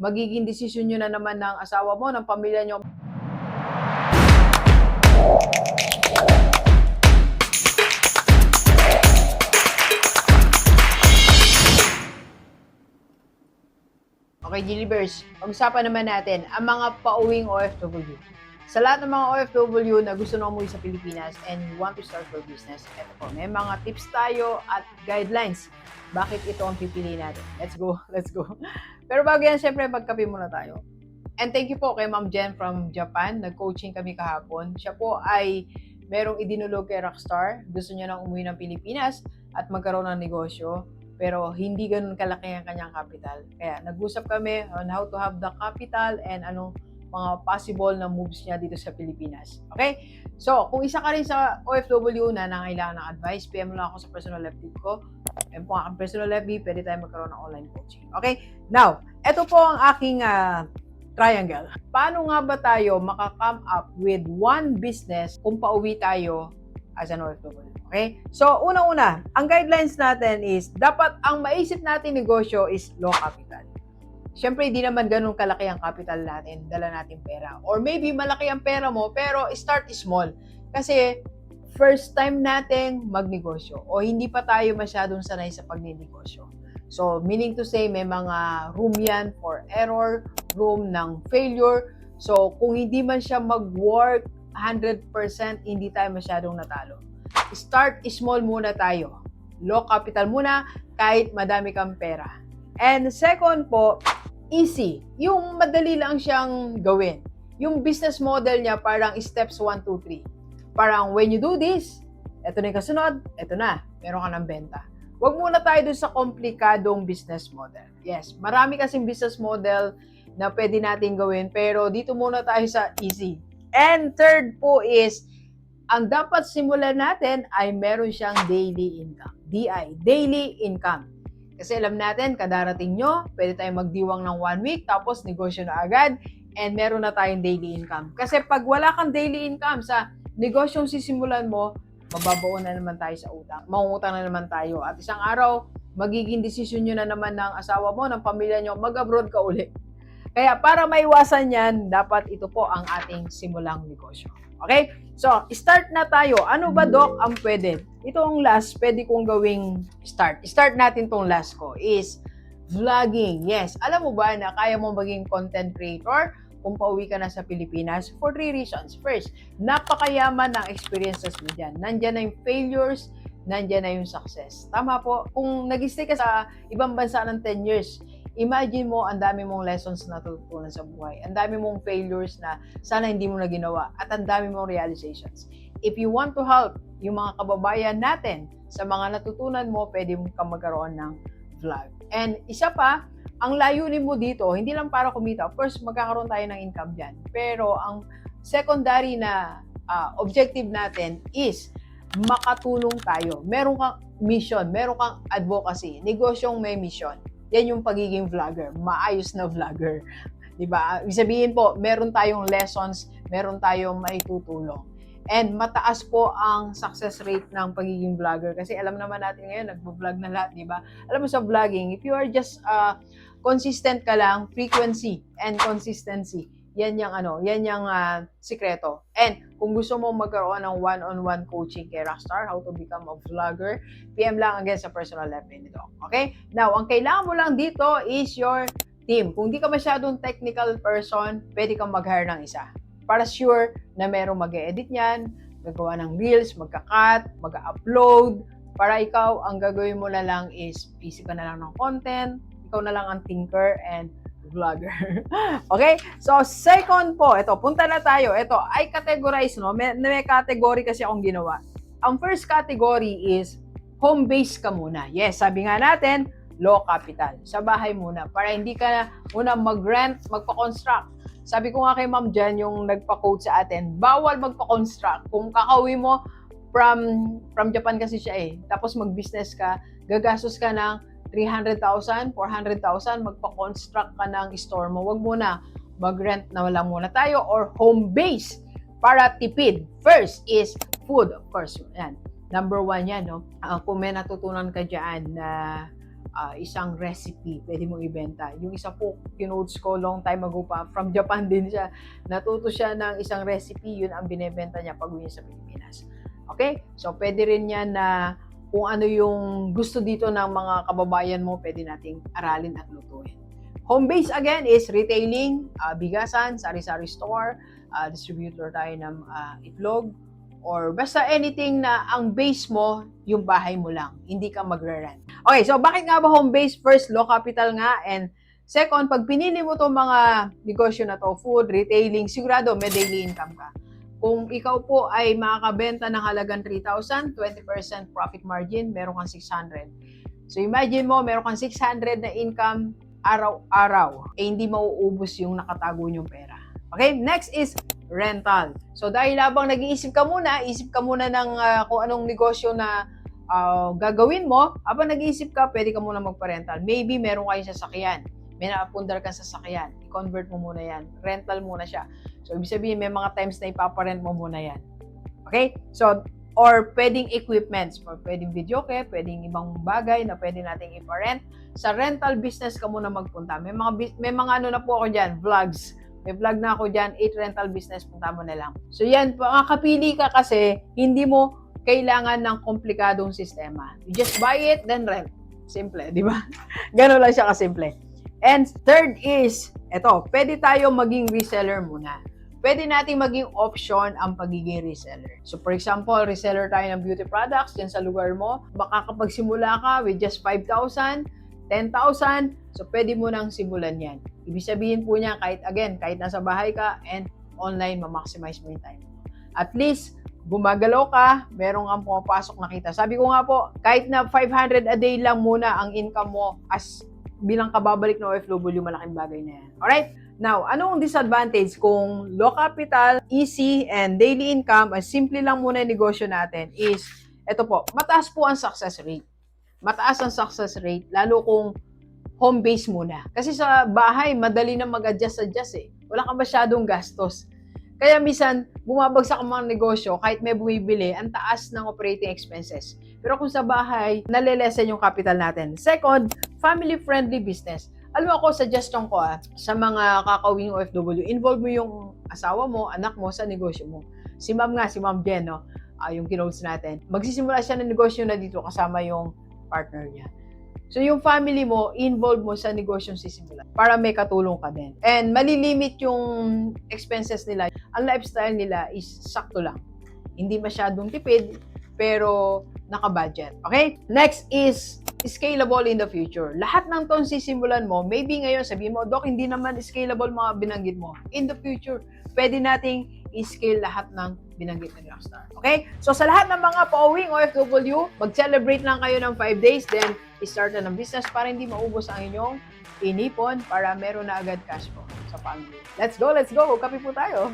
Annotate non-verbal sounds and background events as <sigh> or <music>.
magiging desisyon nyo na naman ng asawa mo, ng pamilya nyo. Okay, Gilibers, pag-usapan naman natin ang mga pauwing OFW. Sa lahat ng mga OFW na gusto na umuwi sa Pilipinas and want to start your business, eto po, may mga tips tayo at guidelines. Bakit ito ang pipili natin? Let's go, <laughs> let's go. Pero bago yan, syempre, magkape muna tayo. And thank you po kay Ma'am Jen from Japan. Nag-coaching kami kahapon. Siya po ay merong idinulog kay Rockstar. Gusto niya nang umuwi ng Pilipinas at magkaroon ng negosyo. Pero hindi ganun kalaki ang kanyang capital. Kaya nag-usap kami on how to have the capital and anong mga possible na moves niya dito sa Pilipinas. Okay? So, kung isa ka rin sa OFW na nangailangan ng advice, PM lang ako sa personal FB ko. And po ang personal FB, pwede tayo magkaroon ng online coaching. Okay? Now, ito po ang aking ah, triangle. Paano nga ba tayo maka-come up with one business kung pauwi tayo as an OFW? Okay? So, unang-una, ang guidelines natin is dapat ang maisip natin negosyo is low capital. Siyempre, hindi naman ganun kalaki ang capital natin, dala natin pera. Or maybe malaki ang pera mo, pero start small. Kasi, first time natin magnegosyo o hindi pa tayo masyadong sanay sa pagninegosyo. So, meaning to say, may mga room yan for error, room ng failure. So, kung hindi man siya mag-work 100%, hindi tayo masyadong natalo. Start small muna tayo. Low capital muna, kahit madami kang pera. And second po, easy. Yung madali lang siyang gawin. Yung business model niya parang steps 1, 2, 3. Parang when you do this, eto na yung kasunod, eto na, meron ka ng benta. Huwag muna tayo dun sa komplikadong business model. Yes, marami kasing business model na pwede natin gawin, pero dito muna tayo sa easy. And third po is, ang dapat simulan natin ay meron siyang daily income. DI, daily income. Kasi alam natin, kadarating nyo, pwede tayong magdiwang ng one week, tapos negosyo na agad, and meron na tayong daily income. Kasi pag wala kang daily income sa negosyong sisimulan mo, mababaon na naman tayo sa utang. Mangungutang na naman tayo. At isang araw, magiging desisyon nyo na naman ng asawa mo, ng pamilya nyo, mag-abroad ka uli. Kaya para maiwasan yan, dapat ito po ang ating simulang negosyo. Okay? So, start na tayo. Ano ba, Doc, ang pwede? Ito ang last, pwede kong gawing start. Start natin tong last ko is vlogging. Yes, alam mo ba na kaya mo maging content creator kung pauwi ka na sa Pilipinas for three reasons. First, napakayaman ng experiences mo dyan. Nandyan na yung failures, nandyan na yung success. Tama po. Kung nag-stay ka sa ibang bansa ng 10 years, imagine mo ang dami mong lessons na tututunan sa buhay. Ang dami mong failures na sana hindi mo na ginawa. At ang dami mong realizations. If you want to help yung mga kababayan natin sa mga natutunan mo, pwede mo ka magkaroon ng vlog. And isa pa, ang layunin mo dito, hindi lang para kumita. Course, magkakaroon tayo ng income dyan. Pero ang secondary na ah, objective natin is makatulong tayo. Meron kang mission, meron kang advocacy, negosyong may mission. Yan yung pagiging vlogger, maayos na vlogger. 'Di ba? Ibig sabihin po, meron tayong lessons, meron tayong maitutulong. And mataas po ang success rate ng pagiging vlogger kasi alam naman natin ngayon nagvo-vlog na lahat, 'di ba? Alam mo sa vlogging, if you are just uh, consistent ka lang, frequency and consistency. Yan yung ano, yan yung uh, sikreto. And kung gusto mo magkaroon ng one-on-one coaching kay Rockstar, how to become a vlogger, PM lang again sa personal FB nito. Okay? Now, ang kailangan mo lang dito is your team. Kung di ka masyadong technical person, pwede kang mag-hire ng isa. Para sure na merong mag-edit niyan, gagawa ng reels, magka-cut, mag-upload, para ikaw, ang gagawin mo na lang is busy ka na lang ng content, ikaw na lang ang thinker and vlogger. <laughs> okay? So, second po, ito, punta na tayo. Ito, I categorize, no? May, may category kasi akong ginawa. Ang first category is home base ka muna. Yes, sabi nga natin, low capital. Sa bahay muna. Para hindi ka na muna mag-rent, magpa-construct. Sabi ko nga kay Ma'am Jan, yung nagpa-quote sa atin, bawal magpa-construct. Kung kakauwi mo from from Japan kasi siya eh. Tapos mag-business ka, gagastos ka ng 300,000, 400,000, magpa-construct ka ng store mo. Wag muna, mag-rent na wala muna tayo or home base para tipid. First is food, of course. Yan. Number one yan, no? Uh, kung may natutunan ka dyan na ah, isang recipe pwede mong ibenta. Yung isa po, kinotes ko long time ago pa, from Japan din siya. Natuto siya ng isang recipe, yun ang binebenta niya pag uwi niya sa Pilipinas. Okay? So, pwede rin yan na kung ano yung gusto dito ng mga kababayan mo, pwede nating aralin at lutuin. Home base again is retailing, ah, bigasan, sari-sari store, ah, distributor tayo ng ah, itlog, or basta anything na ang base mo, yung bahay mo lang, hindi ka magre-rent. Okay, so bakit nga ba home base? First, low capital nga, and second, pag pinili mo itong mga negosyo na to, food, retailing, sigurado may daily income ka. Kung ikaw po ay makakabenta ng halagang 3,000, 20% profit margin, meron kang 600. So imagine mo, meron kang 600 na income araw-araw, eh hindi mauubos yung nakatago niyong pera. Okay, next is rental. So dahil habang nag-iisip ka muna, isip ka muna ng ah, kung anong negosyo na ah, gagawin mo, habang nag-iisip ka, pwede ka muna magpa-rental. Maybe meron kayong sasakyan. May naapundar kang sasakyan. I-convert mo muna yan. Rental muna siya. So, ibig sabihin, may mga times na ipaparent mo muna yan. Okay? So, or pwedeng equipments, or pwedeng video kaya, pwedeng ibang bagay na pwede nating iparent. Sa rental business ka muna magpunta. May mga, may mga ano na po ako dyan, vlogs. May vlog na ako dyan, 8 rental business, punta mo na lang. So yan, makakapili ka kasi, hindi mo kailangan ng komplikadong sistema. You just buy it, then rent. Simple, di ba? <laughs> Ganun lang siya kasimple. And third is, eto, pwede tayo maging reseller muna. Pwede nating maging option ang pagiging reseller. So for example, reseller tayo ng beauty products dyan sa lugar mo. Makakapagsimula ka with just 5,000, 10,000. So pwede mo nang simulan yan. Ibig sabihin po niya, kahit again, kahit nasa bahay ka and online, ma-maximize mo yung time. At least, gumagalaw ka, meron kang pumapasok na kita. Sabi ko nga po, kahit na 500 a day lang muna ang income mo as bilang kababalik na OFW, malaking bagay na yan. Alright? Now, anong disadvantage kung low capital, easy, and daily income, as simple lang muna yung negosyo natin is, ito po, mataas po ang success rate. Mataas ang success rate, lalo kung home base muna. Kasi sa bahay, madali na mag-adjust-adjust eh. Wala kang masyadong gastos. Kaya minsan, bumabagsak ang mga negosyo, kahit may bumibili, ang taas ng operating expenses. Pero kung sa bahay, nalilesen yung capital natin. Second, family-friendly business. Alam mo ako, suggestion ko ah, sa mga kakawing OFW, involve mo yung asawa mo, anak mo sa negosyo mo. Si ma'am nga, si ma'am Jen, no? ah, yung kinotes natin. Magsisimula siya ng negosyo na dito kasama yung partner niya. So yung family mo, involve mo sa negosyong sisimula para may katulong ka din. And malilimit yung expenses nila. Ang lifestyle nila is sakto lang. Hindi masyadong tipid, pero naka-budget. Okay? Next is scalable in the future. Lahat ng ton sisimulan mo, maybe ngayon sabihin mo, Dok, hindi naman scalable mga binanggit mo. In the future, pwede nating i-scale lahat ng binanggit ni Rockstar. Okay? So sa lahat ng mga pauwing OFW, mag-celebrate lang kayo ng 5 days, then i-start na ng business para hindi maubos ang inyong inipon para meron na agad cash flow sa family. Let's go, let's go! Kape po tayo!